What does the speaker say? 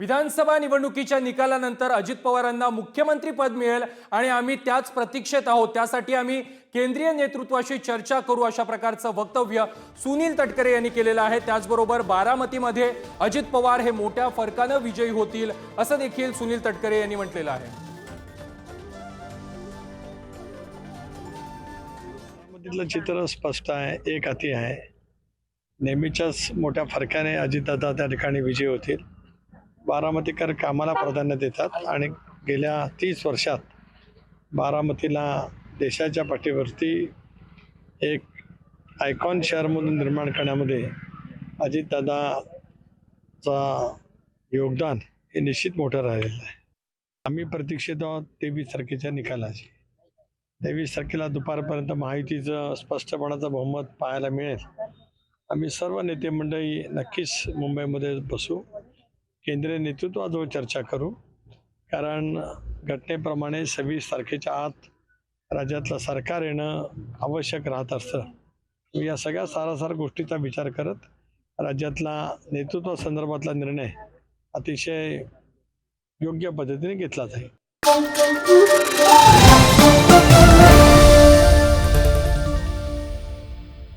विधानसभा निवडणुकीच्या निकालानंतर अजित पवारांना मुख्यमंत्री पद मिळेल आणि आम्ही त्याच प्रतीक्षेत आहोत. त्यासाठी आम्ही केंद्रीय नेतृत्वाशी चर्चा करू अशा प्रकारचं वक्तव्य सुनील तटकरे यांनी केलेलं आहे. त्याचबरोबर बारामतीमध्ये अजित पवार हे मोठ्या फरकानं विजयी होतील असं देखील सुनील तटकरे यांनी म्हटलेलं आहे. चित्र स्पष्ट आहे एक हाती आहे. नेहमीच्याच मोठ्या फरकाने अजितदादा त्या ठिकाणी विजय होतील. बारामतीकर कामाला प्राधान्य देतात आणि गेल्या तीस वर्षात बारामतीला देशाच्या पाठीवरती एक आयकॉन शहर म्हणून निर्माण करण्यामध्ये अजितदादाचा योगदान हे निश्चित मोठं राहिलेलं आहे. आम्ही प्रतीक्षित आहोत तेवीस तारखेच्या निकालाची. तेवीस तारखेला दुपारपर्यंत माहितीचं स्पष्टपणाचं बहुमत पाहायला मिळेल. आम्ही सर्व नेते मंडळी नक्कीच मुंबईमध्ये बसू. केंद्रीय नेतृत्वाजवळ चर्चा करू. कारण घटनेप्रमाणे सव्वीस तारखेच्या आत राज्यातलं सरकार येणं आवश्यक राहत असतं. या सगळ्या सारासार गोष्टीचा विचार करत राज्यातला नेतृत्वासंदर्भातला निर्णय अतिशय योग्य पद्धतीने घेतला जाईल